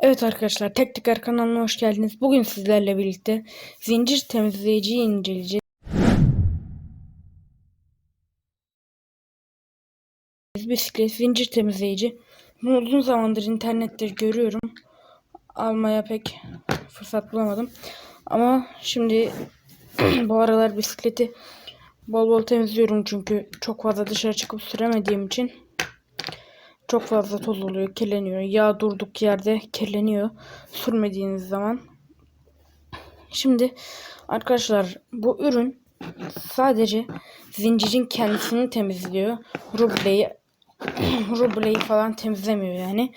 Evet arkadaşlar Tek Teker kanalına hoş geldiniz. Bugün sizlerle birlikte zincir temizleyiciyi inceleyeceğiz. Bisiklet zincir temizleyici. Bunu uzun zamandır internette görüyorum. Almaya pek fırsat bulamadım. Ama şimdi bu aralar bisikleti bol bol temizliyorum çünkü çok fazla dışarı çıkıp süremediğim için çok fazla toz oluyor, kirleniyor. Yağ durduk yerde kirleniyor sürmediğiniz zaman. Şimdi arkadaşlar bu ürün sadece zincirin kendisini temizliyor. Rubleyi rubleyi falan temizlemiyor yani.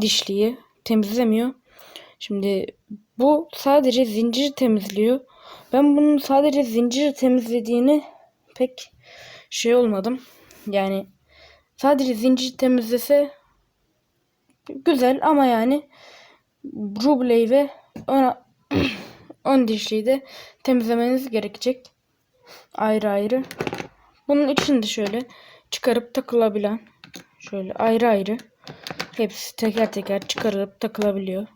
Dişliyi temizlemiyor. Şimdi bu sadece zinciri temizliyor. Ben bunun sadece zinciri temizlediğini pek şey olmadım. Yani Sadece zincir temizlese güzel ama yani rubleyi ve ön, ön dişliyi de temizlemeniz gerekecek. Ayrı ayrı. Bunun için de şöyle çıkarıp takılabilen şöyle ayrı ayrı hepsi teker teker çıkarılıp takılabiliyor.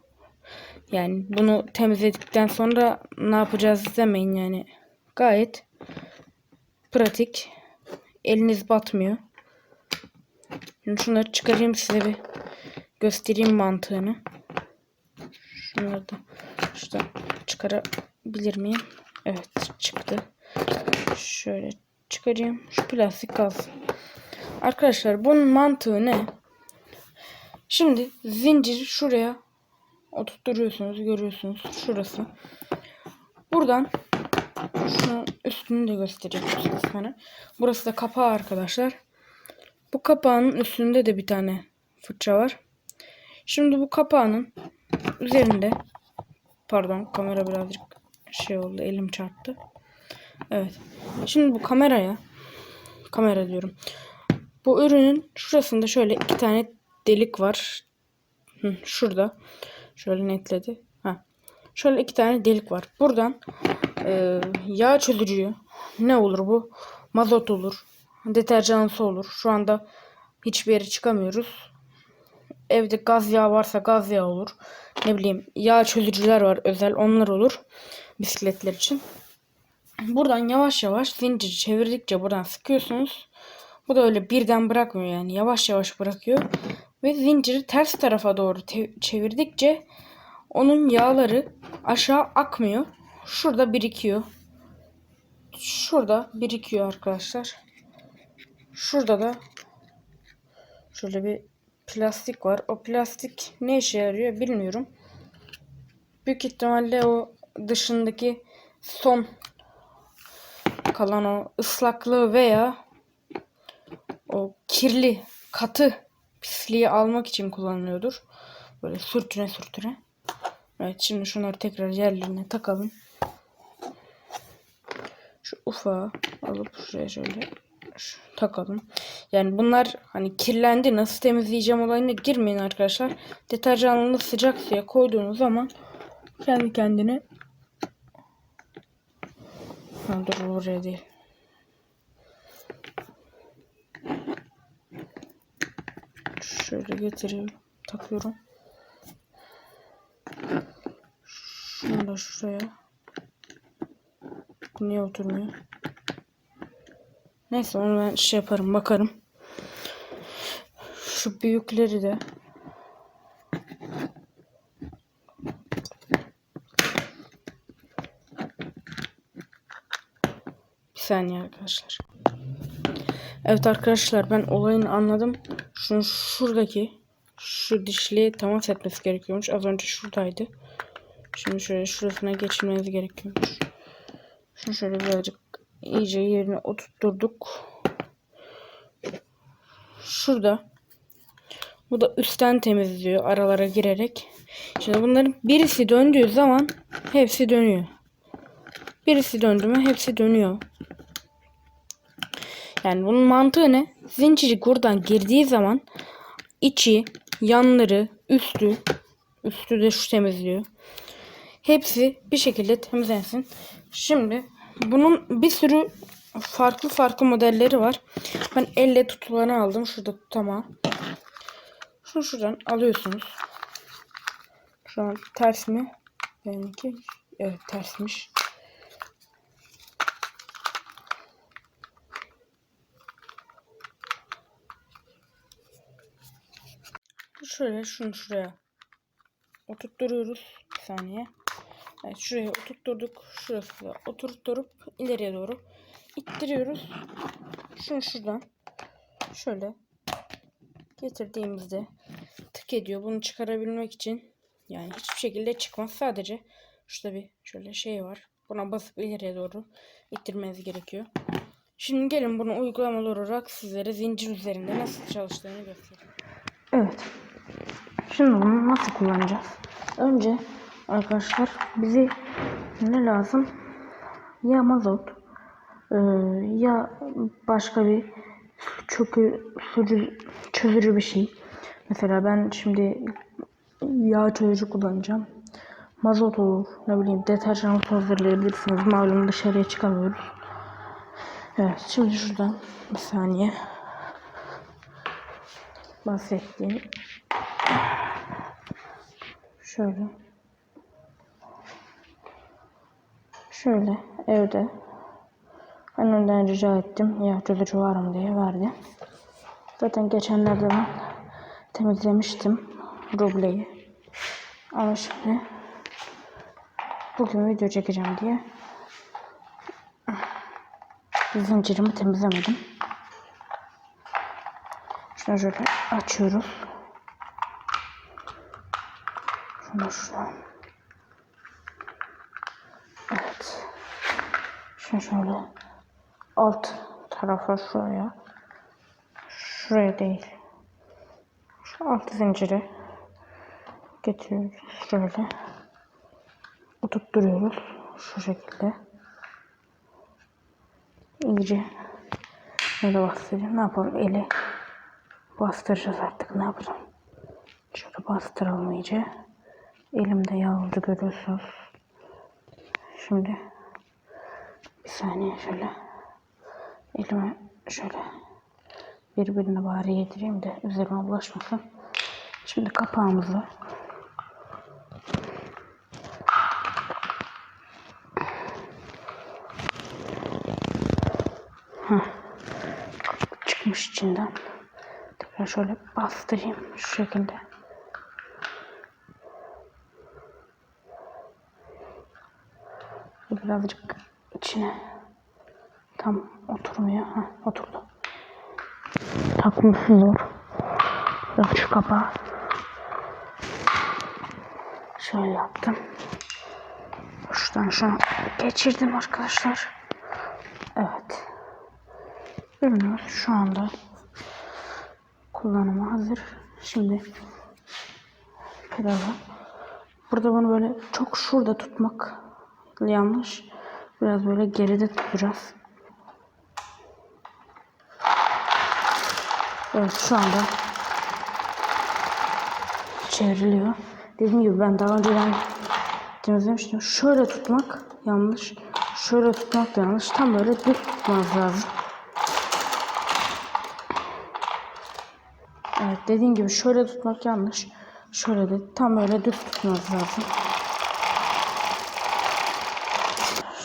Yani bunu temizledikten sonra ne yapacağız demeyin yani. Gayet pratik. Eliniz batmıyor. Şimdi şunları çıkarayım size bir göstereyim mantığını. Şunları da şuradan çıkarabilir miyim? Evet çıktı. Şöyle çıkarayım. Şu plastik kalsın. Arkadaşlar bunun mantığı ne? Şimdi zinciri şuraya oturtuyorsunuz. Görüyorsunuz. Şurası. Buradan şunun üstünü de göstereyim sana. Burası da kapağı arkadaşlar. Bu kapağın üstünde de bir tane fırça var. Şimdi bu kapağının üzerinde pardon kamera birazcık şey oldu elim çarptı. Evet. Şimdi bu kameraya kamera diyorum. Bu ürünün şurasında şöyle iki tane delik var. Hı, şurada. Şöyle netledi. Ha. Şöyle iki tane delik var. Buradan e, yağ çözücüyü ne olur bu? Mazot olur deterjansı olur. Şu anda hiçbir yere çıkamıyoruz. Evde gaz yağı varsa gaz yağı olur. Ne bileyim yağ çözücüler var özel onlar olur. Bisikletler için. Buradan yavaş yavaş zinciri çevirdikçe buradan sıkıyorsunuz. Bu da öyle birden bırakmıyor yani yavaş yavaş bırakıyor. Ve zinciri ters tarafa doğru çevirdikçe onun yağları aşağı akmıyor. Şurada birikiyor. Şurada birikiyor arkadaşlar. Şurada da şöyle bir plastik var. O plastik ne işe yarıyor bilmiyorum. Büyük ihtimalle o dışındaki son kalan o ıslaklığı veya o kirli katı pisliği almak için kullanılıyordur. Böyle sürtüne sürtüne. Evet şimdi şunları tekrar yerlerine takalım. Şu ufağı alıp şuraya şöyle takalım. Yani bunlar hani kirlendi nasıl temizleyeceğim olayına girmeyin arkadaşlar. Deterjanlı sıcak suya koyduğunuz zaman kendi kendine ha, dur oraya değil. Şöyle getiriyorum. Takıyorum. Şunu da şuraya. Niye oturmuyor? Neyse onu ben şey yaparım bakarım. Şu büyükleri de Bir saniye arkadaşlar. Evet arkadaşlar ben olayını anladım. Şunu şuradaki şu dişliğe temas etmesi gerekiyormuş. Az önce şuradaydı. Şimdi şöyle şurasına geçirmeniz gerekiyormuş. Şunu şöyle birazcık iyice yerine oturtturduk. Şurada. Bu da üstten temizliyor aralara girerek. Şimdi bunların birisi döndüğü zaman hepsi dönüyor. Birisi döndü mü hepsi dönüyor. Yani bunun mantığı ne? Zinciri buradan girdiği zaman içi, yanları, üstü, üstü de şu temizliyor. Hepsi bir şekilde temizlensin. Şimdi bunun bir sürü farklı farklı modelleri var. Ben elle tutulanı aldım. Şurada tutamam. Şunu şuradan alıyorsunuz. Şu an ters mi? Benimki. Evet tersmiş. Şöyle şunu şuraya oturtturuyoruz. Bir saniye. Evet şuraya oturtturduk. Şurası oturtturup ileriye doğru ittiriyoruz. Şunu şuradan şöyle getirdiğimizde tık ediyor. Bunu çıkarabilmek için yani hiçbir şekilde çıkmaz. Sadece şurada bir şöyle şey var. Buna basıp ileriye doğru ittirmeniz gerekiyor. Şimdi gelin bunu uygulamalı olarak sizlere zincir üzerinde nasıl çalıştığını göstereyim. Evet. Şimdi bunu nasıl kullanacağız? Önce arkadaşlar bize ne lazım? Ya mazot e, ya başka bir çökü, sürü, çözücü bir şey. Mesela ben şimdi yağ çözücü kullanacağım. Mazot olur, ne bileyim deterjan hazırlayabilirsiniz. Malum dışarıya çıkamıyoruz. Evet, şimdi şuradan bir saniye bahsettiğim şöyle şöyle evde annemden rica ettim ya çözücü var mı diye verdi. Zaten geçenlerde ben temizlemiştim rubleyi. Ama şimdi bugün video çekeceğim diye zincirimi temizlemedim. Şunu şöyle açıyoruz. Şunu şuradan. Evet. Şunu şöyle alt tarafa şuraya. Şuraya değil. Şu alt zinciri getiriyoruz. Şöyle oturtturuyoruz. Şu şekilde. İyice böyle bastıracağım. Ne yapalım? Eli bastıracağız artık. Ne yapacağım? Şöyle bastıralım iyice. Elimde yağ oldu görüyorsunuz. Şimdi bir saniye şöyle elime şöyle birbirine bari yedireyim de üzerine bulaşmasın. Şimdi kapağımızı Heh. çıkmış içinden. Tekrar şöyle bastırayım şu şekilde. Birazcık içine tam oturmuyor. Ha, oturdu. Takması zor. Biraz şu kapağı şöyle yaptım. Şuradan şunu geçirdim arkadaşlar. Evet. Ürünümüz şu anda kullanıma hazır. Şimdi pedalı. Burada bunu böyle çok şurada tutmak yanlış. Biraz böyle geride tutacağız. Evet şu anda çevriliyor. Dediğim gibi ben daha önceden temizlemiştim. Şöyle tutmak yanlış. Şöyle tutmak da yanlış. Tam böyle düz tutmanız lazım. Evet dediğim gibi şöyle tutmak yanlış. Şöyle de tam böyle düz tutmanız lazım.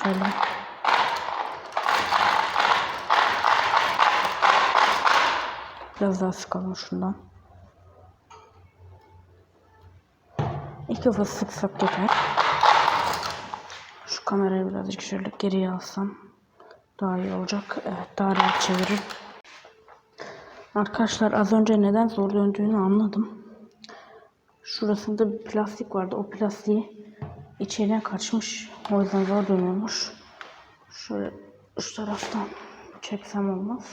Şöyle. Biraz daha sıkalım şundan. İki fıs sıksak yeter. Şu kamerayı birazcık şöyle geriye alsam daha iyi olacak. Evet daha rahat çeviririm. Arkadaşlar az önce neden zor döndüğünü anladım. Şurasında bir plastik vardı. O plastiği içeriye kaçmış. O yüzden zor dönüyormuş. Şöyle şu taraftan çeksem olmaz.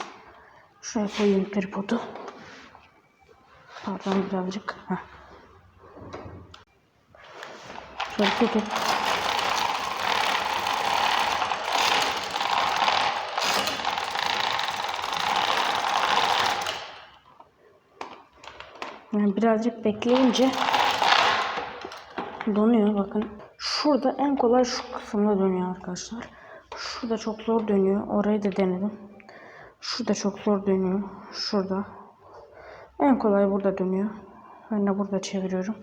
Şuraya koyayım tripodu. Pardon birazcık. Heh. Şöyle tutup Yani birazcık bekleyince donuyor bakın. Şurada en kolay şu kısımda dönüyor arkadaşlar. Şurada çok zor dönüyor. Orayı da denedim. Şurada çok zor dönüyor. Şurada. En kolay burada dönüyor. Ben de burada çeviriyorum.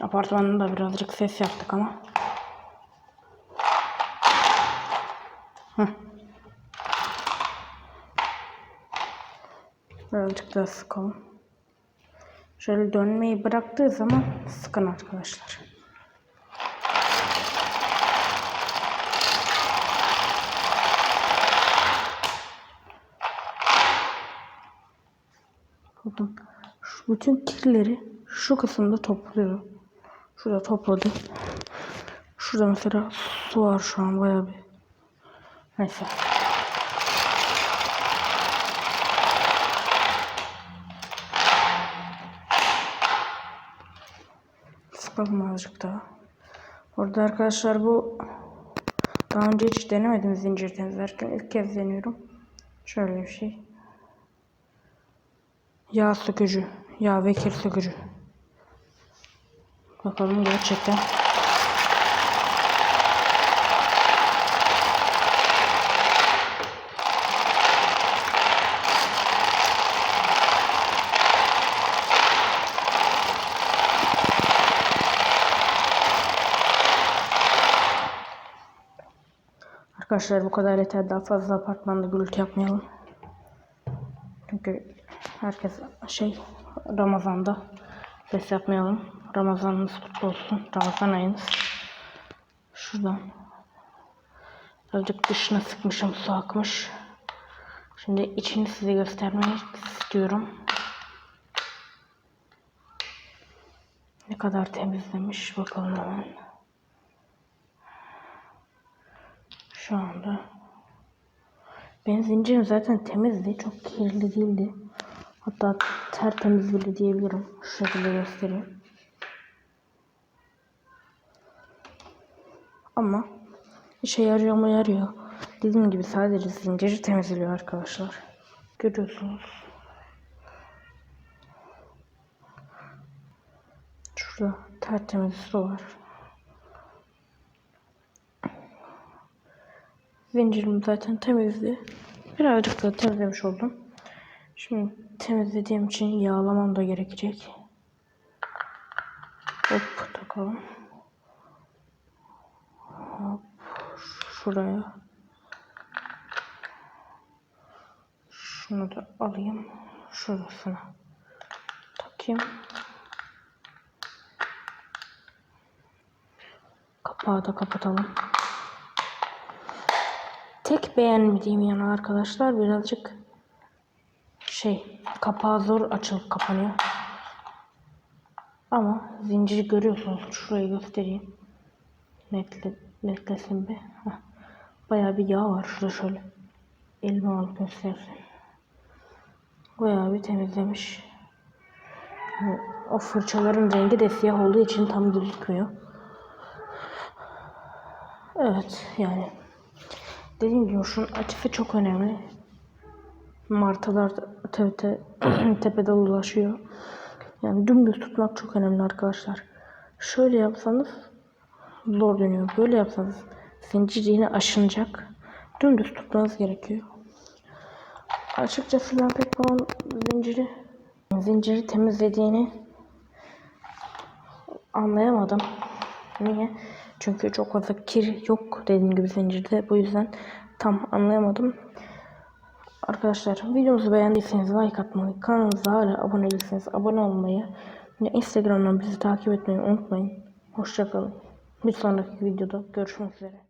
Apartmanda da birazcık ses yaptık ama. Heh. Birazcık daha sıkalım. Şöyle dönmeyi bıraktığı zaman sıkın arkadaşlar. Bakın şu bütün kirleri şu kısımda topluyor. Şurada topladı. Şurada mesela su var şu an bayağı bir. Neyse. Sıkalım azıcık daha. Orada arkadaşlar bu daha önce hiç denemedim zincir temizlerken. ilk kez deniyorum. Şöyle bir şey. Yağ sökücü. Yağ ve kir sökücü. Bakalım gerçekten. Arkadaşlar bu kadar yeter. Daha fazla apartmanda gürültü yapmayalım. Çünkü herkes şey Ramazan'da ses yapmayalım. Ramazanınız kutlu olsun. Ramazan ayınız. Şuradan. Birazcık dışına sıkmışım. Su akmış. Şimdi içini size göstermek istiyorum. Ne kadar temizlemiş bakalım hemen. Şu anda. Benim zincirim zaten temizdi. Çok kirli değildi. Hatta tertemiz bile diyebilirim. Şu şekilde göstereyim. Ama işe yarıyor mu yarıyor. Dediğim gibi sadece zinciri temizliyor arkadaşlar. Görüyorsunuz. Şurada tertemiz su var. Zincirim zaten temizdi. Birazcık da temizlemiş oldum. Şimdi temizlediğim için yağlamam da gerekecek. Hop takalım. Hop şuraya. Şunu da alayım. Şurasına takayım. Kapağı da kapatalım. Tek beğenmediğim yanı arkadaşlar birazcık şey kapağı zor açılıp kapanıyor. Ama zinciri görüyorsunuz. Şurayı göstereyim. Netle, netlesin bir. Heh. Bayağı bir yağ var. Şurada şöyle. Elime alıp göstersin. Bayağı bir temizlemiş. O fırçaların rengi de siyah olduğu için tam gözükmüyor. Evet yani dediğim gibi şunun açısı çok önemli. Martılar tepede, tepede dolaşıyor. Yani dümdüz tutmak çok önemli arkadaşlar. Şöyle yapsanız zor dönüyor. Böyle yapsanız zincir yine aşınacak. Dümdüz tutmanız gerekiyor. Açıkçası ben pek bunun zinciri zinciri temizlediğini anlayamadım. Niye? Çünkü çok fazla kir yok dediğim gibi zincirde. Bu yüzden tam anlayamadım. Arkadaşlar videomuzu beğendiyseniz like atmayı, kanalımıza hala abone değilseniz abone olmayı ve Instagram'dan bizi takip etmeyi unutmayın. Hoşçakalın. Bir sonraki videoda görüşmek üzere.